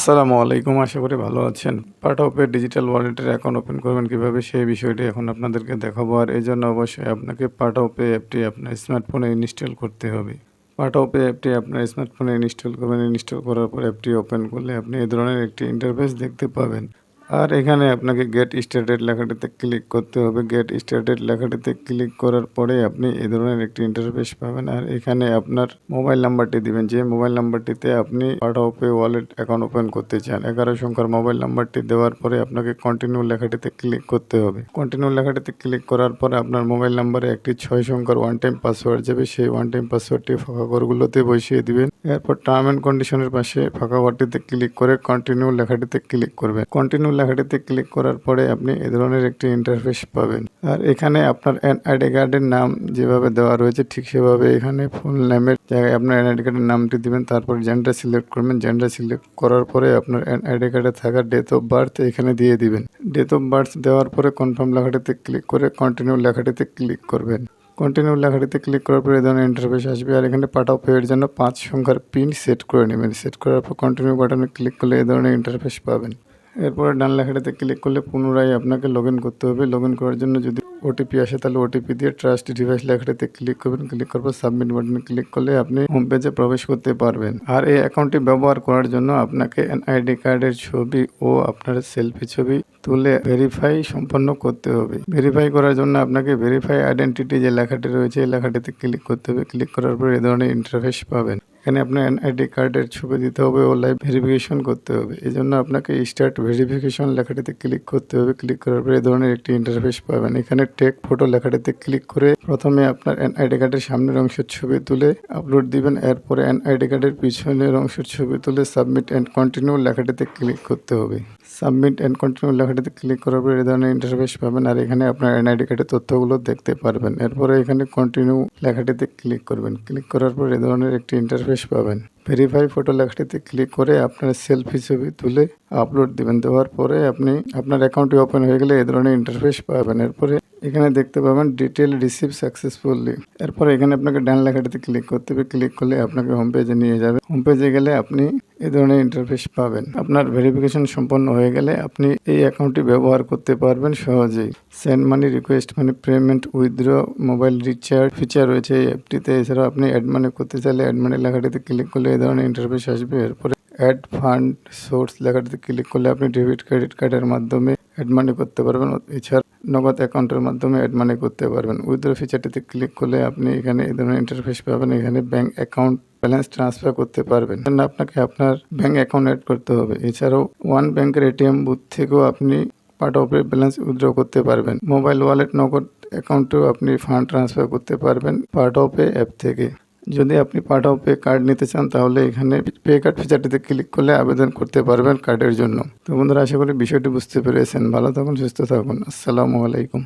আসসালামু আলাইকুম, আশা করি ভালো আছেন। পার্ট অফ এ ডিজিটাল ওয়ালেটের অ্যাকাউন্ট ওপেন করবেন কীভাবে, সেই বিষয়টি এখন আপনাদেরকে দেখাবো। আর এই জন্য অবশ্যই আপনাকে পার্ট অফ অ্যাপটি আপনার স্মার্টফোনে ইনস্টল করতে হবে। পার্ট অফ অ্যাপটি আপনার স্মার্টফোনে ইনস্টল করবেন। ইনস্টল করার পর অ্যাপটি ওপেন করলে আপনি এই ধরনের একটি ইন্টারফেস দেখতে পাবেন। আর এখানে আপনাকে গেট স্টার্টেড লেখাটিতে ক্লিক করতে হবে। গেট স্টার্টেড লেখাটিতে ক্লিক করার পরে আপনি এই ধরনের একটি ইন্টারফেস পাবেন। আর এখানে আপনার মোবাইল নাম্বারটি দিবেন। যে মোবাইল নাম্বারটিতে আপনি of a wallet account open করতে চান, এগারো সংখ্যার মোবাইল নাম্বারটি দেওয়ার পরে আপনাকে কন্টিনিউ লেখাটিতে ক্লিক করতে হবে। কন্টিনিউ লেখাটিতে ক্লিক করার পরে আপনার মোবাইল নাম্বারে একটি ছয় সংখ্যার ওয়ান টাইম পাসওয়ার্ড যাবে। সেই ওয়ান টাইম পাসওয়ার্ডটি ফাঁকা ঘরগুলোতে বসিয়ে দিবেন। এরপর টার্ম অ্যান্ড কন্ডিশনের পাশে ফাঁকা ঘরটিতে ক্লিক করে কন্টিনিউ লেখাটিতে ক্লিক করবেন। কন্টিনিউ লেখাটিতে ক্লিক করার পরে আপনি এ ধরনের একটি ইন্টারফেস পাবেন। আর এখানে আপনার এনআইডি কার্ডের নাম যেভাবে দেওয়া রয়েছে ঠিক সেভাবে এখানে ফুল নেমের জায়গায় আপনার এন এনআইডি কার্ডের নামটি দিবেন, তারপর জেন্ডার সিলেক্ট করবেন। জেন্ডার সিলেক্ট করার পরে আপনার এনআইডি কার্ডে থাকা ডেট অফ বার্থ এখানে দিয়ে দিবেন। ডেট অফ বার্থ দেওয়ার পরে কনফার্ম লেখাটিতে ক্লিক করে কন্টিনিউ লেখাটিতে ক্লিক করবেন। কন্টিনিউ লেখাটিতে ক্লিক করার পরে ধরনের ইন্টারফেস আসবে। আর এখানে পাঠাও পেয়ের জন্য পাঁচ সংখ্যার পিন সেট করে নেবেন। সেট করার পর কন্টিনিউ বাটনে ক্লিক করলে এই ধরনের ইন্টারফেস পাবেন। এরপরে ডান লেখাটাতে ক্লিক করলে পুনরায় আপনাকে লগ করতে হবে। লগ করার জন্য যদি ওটিপি আসে, তাহলে ওটিপি দিয়ে ট্রাস্ট ডিভাইস লেখাটিতে ক্লিক করবেন। ক্লিক করার পর সাবমিট বাটনে ক্লিক করলে আপনি হোম পেজে প্রবেশ করতে পারবেন। আর এই অ্যাকাউন্টটি ব্যবহার করার জন্য আপনাকে এনআইডি কার্ডের ছবি ও আপনার সেলফি ছবি তুলে ভেরিফাই সম্পন্ন করতে হবে। ভেরিফাই করার জন্য আপনাকে ভেরিফাই আইডেন্টিটি যে লেখাটি রয়েছে, এই লেখাটিতে ক্লিক করতে হবে। ক্লিক করার পর এই ধরনের ইন্টারফেস পাবেন। এখানে আপনার এনআইডি কার্ডের ছবি দিতে হবে ও লাইভ ভেরিফিকেশন করতে হবে। এই জন্য আপনাকে স্টার্ট ভেরিফিকেশন লেখাটিতে ক্লিক করতে হবে। ক্লিক করার পর এই ধরনের একটি ইন্টারফেস পাবেন। এখানে টেক ফটো লেখাটিতে ক্লিক করে প্রথমে আপনার এনআইডি কার্ডের সামনের অংশের ছবি তুলে আপলোড দিবেন। এরপরে এনআইডি কার্ডের পিছনের অংশের ছবি তুলে সাবমিট অ্যান্ড কন্টিনিউ লেখাটিতে ক্লিক করতে হবে। সাবমিট অ্যান্ড কন্টিনিউ লেখাটিতে ক্লিক করার পর এই ধরনের ইন্টারফেস পাবেন আর এখানে আপনার এনআইডি কার্ডের তথ্যগুলো দেখতে পারবেন। এরপরে এখানে কন্টিনিউ লেখাটিতে ক্লিক করবেন। ক্লিক করার পর এই ধরনের একটি ইন্টারফেস পাবেন। ভেরিফাই ফটো লেখাটিতে ক্লিক করে আপনার সেলফি ছবি তুলে আপলোড দেবেন। দেওয়ার পরে আপনি আপনার অ্যাকাউন্টটি ওপেন হয়ে গেলে এ ধরনের ইন্টারফেস পাবেন। এরপরে এখানে দেখতে পাবেন ডিটেল রিসিভ সাকসেসফুলি এরপর এখানে আপনাকে ডান লেখাটিতে ক্লিক করতে হবে। ক্লিক করলে আপনাকে হোম পেজে নিয়ে যাবে। হোম পেজে গেলে আপনি এই ধরনের ইন্টারফেস পাবেন। আপনার ভেরিফিকেশন সম্পন্ন হয়ে গেলে আপনি এই অ্যাকাউন্টটি ব্যবহার করতে পারবেন সহজেই। Send money request money payment withdraw mobile recharge feature রয়েছে এই অ্যাপটিতে এছাড়াও আপনি অ্যাড মানি করতে চাইলে অ্যাড মানি লেখাটিতে ক্লিক করলে এই ধরনের ইন্টারফেস আসবে। এরপরে অ্যাড ফান্ড সোর্স লেখাটিতে ক্লিক করলে আপনি ডেবিট ক্রেডিট কার্ডের মাধ্যমে অ্যাড মানি করতে পারবেন। এছাড়া নগদ অ্যাকাউন্টের মাধ্যমে অ্যাড মানি করতে পারবেন। উইথড্র ফিচারটিতে ক্লিক করলে আপনি এখানে এই ধরনের ইন্টারফেস পাবেন। এখানে ব্যাঙ্ক অ্যাকাউন্ট ব্যালেন্স ট্রান্সফার করতে পারবেন। আপনাকে আপনার ব্যাংক অ্যাকাউন্ট অ্যাড করতে হবে। এছাড়াও ওয়ান ব্যাংকের এটিএম বুথ থেকেও আপনি পার্ট অফ ব্যালেন্স উইথড্র করতে পারবেন। মোবাইল ওয়ালেট নগদ অ্যাকাউন্টেও আপনি ফান্ড ট্রান্সফার করতে পারবেন পার্ট অফ এ অ্যাপ থেকে। যদি আপনি পার্ট অফ পে কার্ড নিতে চান, তাহলে এখানে পে কার্ড ফিচারটিতে ক্লিক করলে আবেদন করতে পারবেন কার্ডের জন্য। তো বন্ধুরা, আশা করি বিষয়টি বুঝতে পেরেছেন। ভালো থাকুন, সুস্থ থাকুন। আসসালামু আলাইকুম।